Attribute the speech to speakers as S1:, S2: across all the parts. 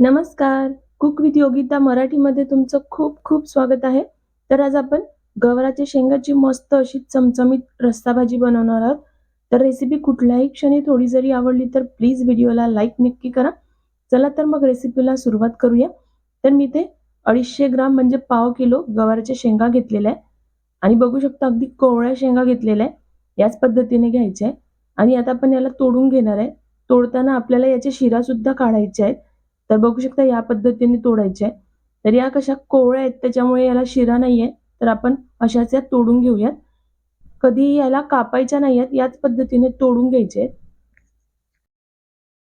S1: नमस्कार. Cook with Yogita मराठीमध्ये तुमचं खूप खूप स्वागत आहे. तर आज आपण गवाराच्या शेंगाची मस्त अशी चमचमीत रस्सा भाजी बनवणार आहोत. तर रेसिपी कुठल्याही क्षणी थोडी जरी आवडली तर प्लीज व्हिडिओला लाईक नक्की करा. चला तर मग रेसिपीला सुरुवात करूया. तर मी ते अडीचशे ग्राम म्हणजे पाव किलो गवाराच्या शेंगा घेतलेल्या आहे. आणि बघू शकता अगदी कोवळ्या शेंगा घेतलेल्या आहे. याच पद्धतीने घ्यायच्या आहे. आणि आता आपण याला तोडून घेणार आहे. तोडताना आपल्याला याचे शिरासुद्धा काढायच्या काढायचे आहेत. तर बघू शकता या पद्धतीने तोडायचे आहे. तर या कशा कोवळ्या आहेत त्याच्यामुळे याला शिरा नाही आहे तर आपण अशाच या तोडून घेऊयात. कधी याला कापायच्या नाही आहेत याच पद्धतीने तोडून घ्यायचे आहेत.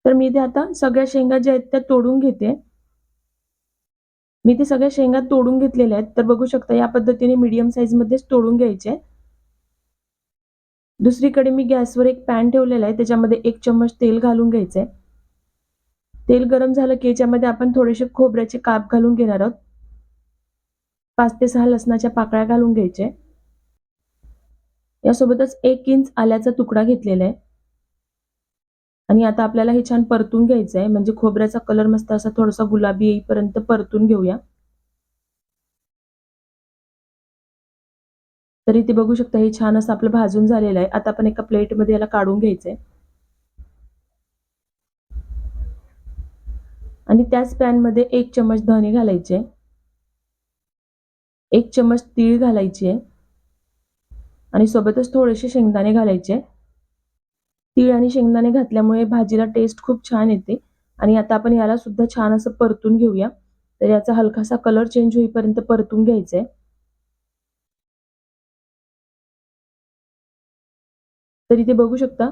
S1: तर मी ते आता सगळ्या शेंगा ज्या आहेत त्या तोडून घेते. मी ते सगळ्या शेंगा तोडून घेतलेल्या आहेत. तर बघू शकता या पद्धतीने मीडियम साईज मध्येच तोडून घ्यायचे दुसरीकडे मी गॅसवर एक पॅन ठेवलेला आहे. त्याच्यामध्ये एक चम्मच तेल घालून घ्यायचंय. तेल गरम झालं की याच्यामध्ये आपण थोडेसे खोबऱ्याचे काप घालून घेणार आहोत. पाच ते सहा लसणाच्या पाकळ्या घालून घ्यायचे. यासोबतच एक इंच आल्याचा तुकडा घेतलेला आहे. आणि आता आपल्याला हे छान परतून घ्यायचं आहे म्हणजे खोबऱ्याचा कलर मस्त असा थोडासा गुलाबी येईपर्यंत परतून घेऊया. तरी ते बघू शकता हे छान असं आपलं भाजून झालेलं आहे. आता आपण एका प्लेटमध्ये याला काढून घ्यायचंय. आणि त्याच पॅनमध्ये एक चमच धने घालायचे. एक चमच तीळ घालायचे. आणि सोबतच थोडेसे शेंगदाणे घालायचे. तीळ आणि शेंगदाणे घातल्यामुळे भाजीला टेस्ट खूप छान येते. आणि आता आपण याला सुद्धा छान असं परतून घेऊया. तर याचा हलकासा कलर चेंज होईपर्यंत परतून घ्यायचंय. तर इथे बघू शकता?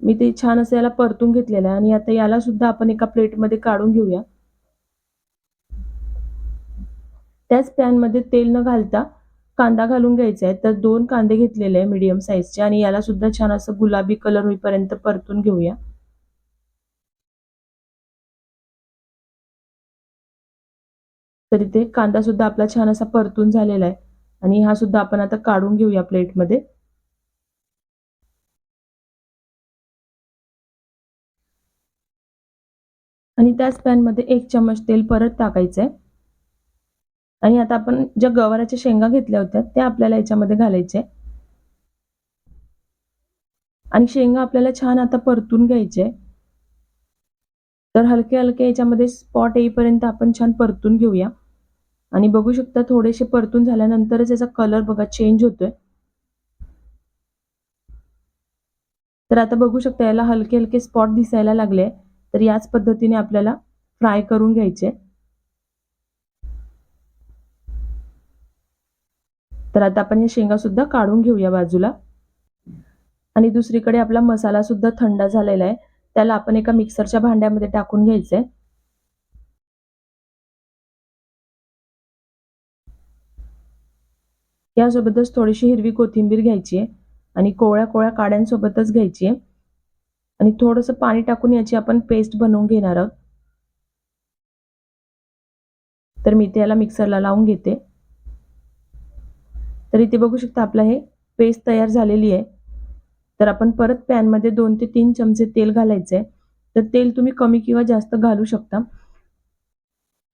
S1: मी ते छान असं याला परतून घेतलेलं आहे आणि आता याला सुद्धा आपण एका प्लेटमध्ये काढून घेऊया. त्याच पॅनमध्ये तेल न घालता कांदा घालून घ्यायचा आहे. तर दोन कांदे घेतलेले आहे मीडियम साईजचे आणि याला सुद्धा छान असं गुलाबी कलर होईपर्यंत परतून घेऊया. तर इथे कांदा सुद्धा आपला छान असा परतून झालेला आहे आणि हा सुद्धा आपण आता काढून घेऊया प्लेटमध्ये आणि त्याच पॅनमध्ये एक चमच तेल परत टाकायचं आहे आणि आता आपण ज्या गवाराच्या शेंगा घेतल्या होत्या त्या आपल्याला याच्यामध्ये घालायचे आणि शेंगा आपल्याला छान आता परतून घ्यायचे तर हलके हलके याच्यामध्ये स्पॉट येईपर्यंत आपण छान परतून घेऊया. आणि बघू शकता थोडेसे परतून झाल्यानंतरच याचा कलर बघा चेंज होतोय. तर आता बघू शकता याला हलके हलके स्पॉट दिसायला लागले तर याच पद्धतीने आपल्याला फ्राय करून घ्यायचे. तर आता आपण या शेंगा सुद्धा काढून घेऊया बाजूला. आणि दुसरीकडे आपला मसाला सुद्धा थंड झालेला आहे. त्याला आपण एका मिक्सरच्या भांड्यामध्ये टाकून घ्यायचंय यासोबतच थोडीशी हिरवी कोथिंबीर घ्यायची आहे. आणि कोवळ्या कोवळ्या काड्यांसोबतच घ्यायची आहे. आणि थोडंसं पाणी टाकून याची आपण पेस्ट बनवून घेणार आहोत. तर मी त्याला मिक्सरला लावून घेते. तर इथे बघू शकता आपलं हे पेस्ट तयार झालेली आहे. तर आपण परत पॅनमध्ये दोन ते तीन चमचे तेल घालायचे आहे. तर तेल तुम्ही कमी किंवा जास्त घालू शकता.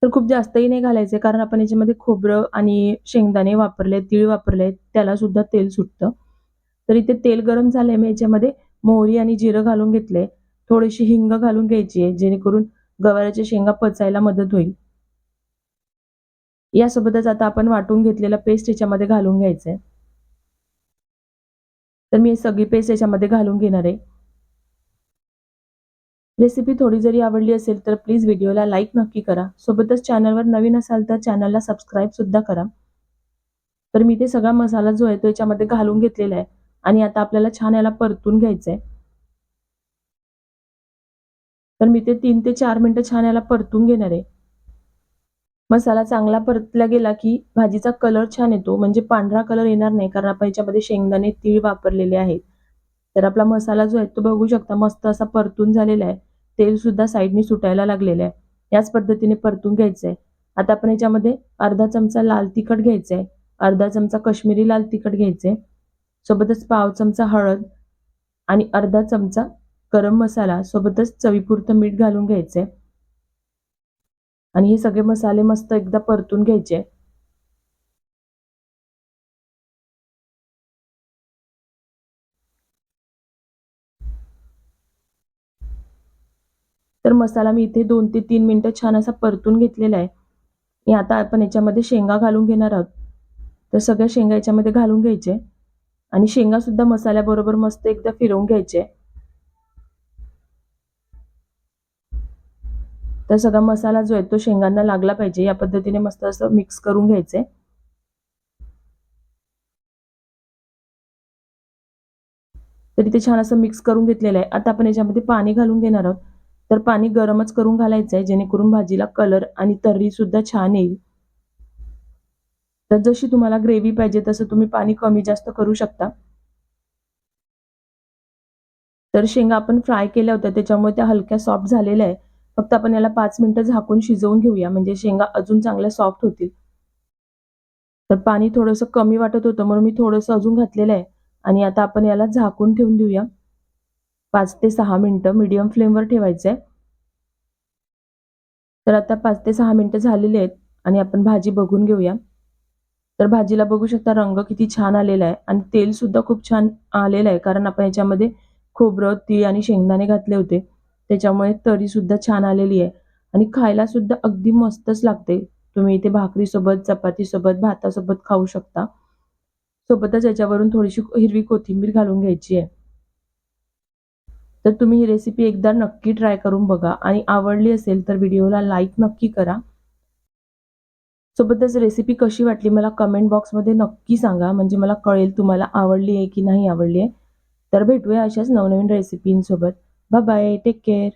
S1: तर खूप जास्तही नाही घालायचे कारण आपण याच्यामध्ये खोबरं आणि शेंगदाणे वापरले तीळ वापरले त्याला सुद्धा तेल सुटतं. तर इथे तेल गरम झालंय मी याच्यामध्ये. मोहरी आणि जिरं घालून घेतले. थोडीशी हिंग घालून घ्यायची आहे जेणेकरून गवाराच्या शेंगा पचायला मदत होईल. यासोबतच आता आपण वाटून घेतलेला पेस्ट याच्यामध्ये घालून घ्यायचंय. तर मी सगळी पेस्ट याच्यामध्ये घालून घेणार आहे. रेसिपी थोडी जरी आवडली असेल तर प्लीज व्हिडिओला लाईक नक्की करा. सोबतच चॅनलवर नवीन असाल तर चॅनलला सबस्क्राईब सुद्धा करा. तर मी ते सगळा मसाला जो आहे तो याच्यामध्ये घालून घेतलेला आहे. आणि आता आपल्याला छान याला परतून घ्यायचंय. तर मी ते तीन ते चार मिनिटं छान याला परतून घेणार आहे. मसाला चांगला परतला गेला की भाजीचा कलर छान येतो. म्हणजे पांढरा कलर येणार नाही कारण आपण याच्यामध्ये शेंगदाणे तीळ वापरलेले आहेत. तर आपला मसाला जो आहे तो बघू शकता मस्त असा परतून झालेला आहे. तेल सुद्धा साईडनी सुटायला लागलेलं आहे. याच पद्धतीने परतून घ्यायचंय. आता आपण याच्यामध्ये अर्धा चमचा लाल तिखट घ्यायचंय. अर्धा चमचा कश्मीरी लाल तिखट घ्यायचंय. सोबतच पाव चमचा हळद आणि अर्धा चमचा गरम मसाला सोबतच चवीपुरतं मीठ घालून घ्यायचे. आणि हे सगळे मसाले मस्त एकदा परतून घ्यायचे. तर मसाला मी इथे दोन ते तीन मिनिटं छान असा परतून घेतलेला आहे. आणि आता आपण याच्यामध्ये शेंगा घालून घेणार आहोत. तर सगळ्या शेंगा याच्यामध्ये घालून घ्यायचे. आणि शेंगा सुद्धा मसाल्याबरोबर मस्त एकदा फिरवून घ्यायचे. तर सगळा मसाला जो आहे तो शेंगांना लागला पाहिजे. या पद्धतीने मस्त असं मिक्स करून घ्यायचे. तर इथे छान असं मिक्स करून घेतलेलं आहे. आता आपण याच्यामध्ये पाणी घालून घेणार आहोत. तर पाणी गरमच करून घालायचं आहे जेणेकरून भाजीला कलर आणि तर्री सुद्धा छान येईल. तर जशी तुम्हाला ग्रेव्ही पाहिजे तसं तुम्ही पाणी कमी जास्त करू शकता. तर शेंगा आपण फ्राय केल्या होत्या त्याच्यामुळे त्या हलक्या सॉफ्ट झालेल्या आहे फक्त आपण याला पाच मिनिटं झाकून शिजवून घेऊया म्हणजे शेंगा अजून चांगल्या सॉफ्ट होतील. तर पाणी थोडंसं कमी वाटत होतं म्हणून मी थोडंसं अजून घातलेलं आहे. आणि आता आपण याला झाकून ठेवून देऊया. पाच ते सहा मिनिटं मीडियम फ्लेमवर ठेवायचं आहे तर आता पाच ते सहा मिनिटं झालेली आहेत आणि आपण भाजी बघून घेऊया. तर भाजीला बघू शकता रंग किती छान आलेला आहे आणि तेल सुद्धा खूप छान आलेलं आहे कारण आपण याच्यामध्ये खोबरं तीळ आणि शेंगदाणे घातले होते. त्याच्यामुळे तरी सुद्धा छान आलेली आहे. आणि खायला सुद्धा अगदी मस्तच लागते. तुम्ही इथे भाकरीसोबत चपातीसोबत भातासोबत खाऊ शकता. सोबतच याच्यावरून थोडीशी हिरवी कोथिंबीर घालून घ्यायची आहे. तर तुम्ही ही रेसिपी एकदा नक्की ट्राय करून बघा. आणि आवडली असेल तर व्हिडिओला लाईक नक्की करा. सोबतच रेसिपी कशी वाटली मला कमेंट बॉक्समध्ये नक्की सांगा. म्हणजे मला कळेल तुम्हाला आवडली आहे की नाही आवडली आहे. तर भेटूया अशाच नवनवीन रेसिपींसोबत बाय बाय टेक केअर